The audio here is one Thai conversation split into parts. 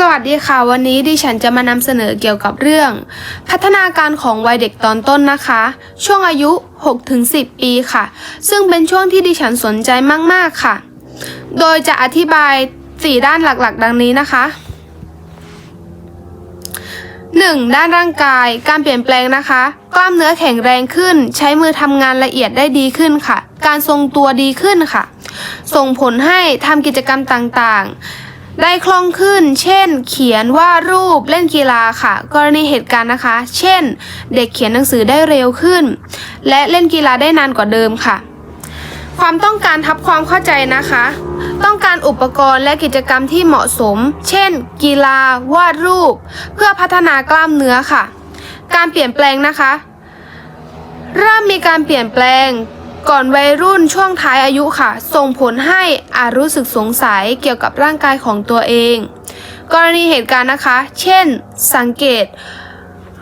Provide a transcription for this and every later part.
สวัสดีค่ะ วันนี้ดิฉันจะมานำเสนอเกี่ยวกับเรื่อง พัฒนาการของวัยเด็กตอนต้นนะคะ ช่วงอายุ 6-10 ปีค่ะ ซึ่งเป็นช่วงที่ดิฉันสนใจมาก ๆ ค่ะ โดยจะอธิบาย 4 ด้านหลักๆ ดังนี้นะคะ 1. ด้านร่างกายการเปลี่ยนแปลงนะคะ กล้ามเนื้อแข็งแรงขึ้น ใช้มือทำงานละเอียดได้ดีขึ้นค่ะ การทรงตัวดีขึ้นค่ะ ส่งผลให้ทำกิจกรรมต่างๆ ได้คล่องขึ้น เช่น เขียนวาดรูปเล่นกีฬาค่ะ กรณีเหตุการณ์นะคะ เช่น เด็กเขียนหนังสือได้เร็วขึ้น และเล่นกีฬาได้นานกว่าเดิมค่ะ ความต้องการทับความเข้าใจนะคะ ต้องการอุปกรณ์และกิจกรรมที่เหมาะสม เช่น กีฬา วาดรูป เพื่อพัฒนากล้ามเนื้อค่ะ การเปลี่ยนแปลงนะคะ เริ่มมีการเปลี่ยนแปลง ก่อนวัยรุ่นช่วงท้ายอายุค่ะ ส่งผลให้อาจรู้สึกสงสัยเกี่ยวกับร่างกายของตัวเอง กรณีเหตุการณ์นะคะ เช่น สังเกต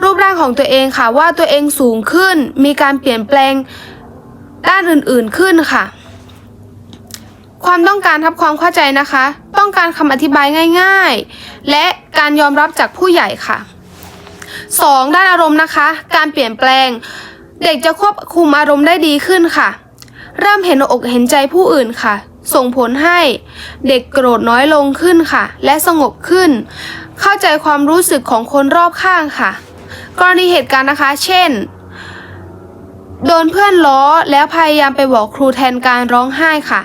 รูปร่างของตัวเองค่ะ ว่าตัวเองสูงขึ้น มีการเปลี่ยนแปลงด้านอื่นๆขึ้นค่ะ ความต้องการทับความเข้าใจนะคะ ต้องการคำอธิบายง่าย ๆ และการยอมรับจากผู้ใหญ่ค่ะ 2. ด้านอารมณ์นะคะ การเปลี่ยนแปลง เด็กจะควบคุมอารมณ์ได้ดีขึ้นค่ะ เริ่มเห็นอกเห็นใจผู้อื่นค่ะ ส่งผลให้เด็กโกรธน้อยลงขึ้นค่ะ และสงบขึ้น เข้าใจความรู้สึกของคนรอบข้างค่ะ กรณีเหตุการณ์นะคะ เช่น โดนเพื่อนล้อแล้วพยายามไปบอกครูแทนการร้องไห้ค่ะ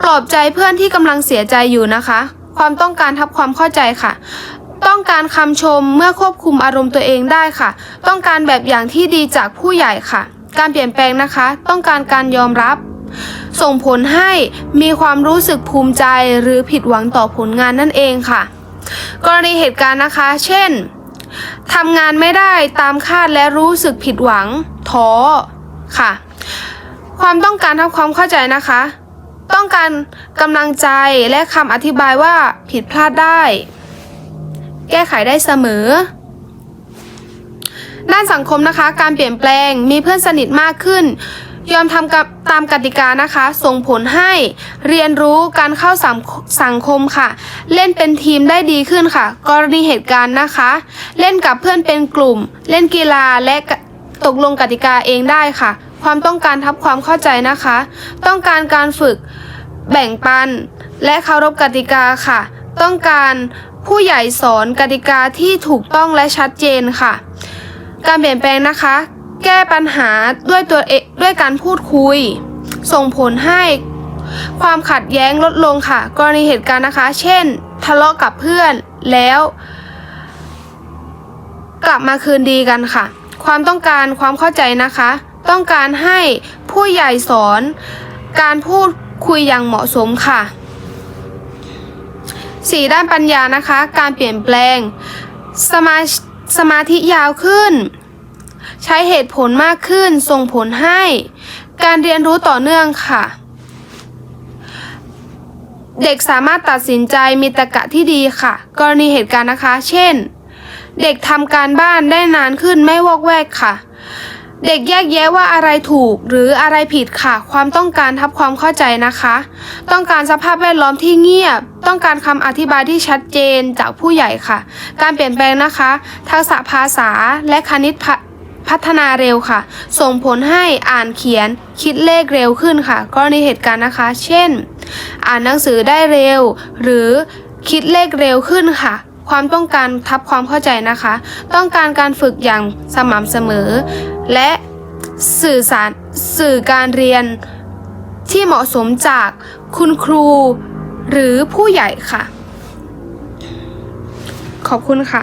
ปลอบใจเพื่อนที่กำลังเสียใจอยู่นะคะ ความต้องการทับความเข้าใจค่ะ ต้องการคำชมเมื่อควบคุมอารมณ์ตัวเองได้ค่ะ ต้องการแบบอย่างที่ดีจากผู้ใหญ่ค่ะ การเปลี่ยนแปลงนะคะ ต้องการการยอมรับ ส่งผลให้มีความรู้สึกภูมิใจหรือผิดหวังต่อผลงานนั่นเองค่ะ กรณีเหตุการณ์นะคะ เช่นทำงานไม่ได้ตามคาดและรู้สึกผิดหวังท้อค่ะ ความต้องการทำความเข้าใจนะคะ ต้องการกำลังใจและคำอธิบายว่าผิดพลาดได้ แก้ไขได้เสมอ ด้านสังคมนะคะ การเปลี่ยนแปลงมีเพื่อนสนิทมากขึ้น ยอมทำกับตามกติกานะคะ ส่งผลให้เรียนรู้การเข้าสังสังคมค่ะ เล่นเป็นทีมได้ดีขึ้นค่ะ กรณีเหตุการณ์นะคะ เล่นกับเพื่อนเป็นกลุ่ม เล่นกีฬาและกะตกลงกติกาเองได้ค่ะ ความต้องการทับความเข้าใจนะคะ ต้องการการฝึกแบ่งปัน และเคารพกติกาค่ะ ต้องการ ผู้ใหญ่สอนกติกาที่ถูกต้องและชัดเจนค่ะ การเปลี่ยนแปลงนะคะ แก้ปัญหาด้วยตัวเอด้วยการพูดคุย ส่งผลให้ความขัดแย้งลดลงค่ะ กรณีเหตุการณ์นะคะ เช่น ทะเลาะกับเพื่อนแล้ว กลับมาคืนดีกันค่ะ ความต้องการความเข้าใจนะคะ ต้องการให้ผู้ใหญ่สอน การพูดคุยอย่างเหมาะสมค่ะ สี่ด้านปัญญานะคะ การเปลี่ยนแปลง สมาสมาธิยาวขึ้น ใช้เหตุผลมากขึ้น ส่งผลให้ การเรียนรู้ต่อเนื่องค่ะ เด็กสามารถตัดสินใจมีตรรกะที่ดีค่ะ กรณีเหตุการณ์นะคะ เช่น เด็กทำการบ้านได้นานขึ้นไม่วอกแวกค่ะ เด็กแยกแยะว่าอะไรถูกหรืออะไรผิดค่ะ ความต้องการทับความเข้าใจนะคะ ต้องการสภาพแวดล้อมที่เงียบ ต้องการคำอธิบายที่ชัดเจนจากผู้ใหญ่ค่ะ การเปลี่ยนแปลงนะคะ ทักษะภาษาและคณิตพ,พัฒนาเร็วค่ะ ส่งผลให้อ่านเขียนคิดเลขเร็วขึ้นค่ะ กรณีเหตุการณ์นะคะ เช่น อ่านหนังสือได้เร็ว หรือคิดเลขเร็วขึ้นค่ะ ความต้องการทับความเข้าใจนะคะ ต้องการการฝึกอย่างสม่ำเสมอ และสื่อสารสื่อการเรียนที่เหมาะสมจากคุณครูหรือผู้ใหญ่ค่ะ ขอบคุณค่ะ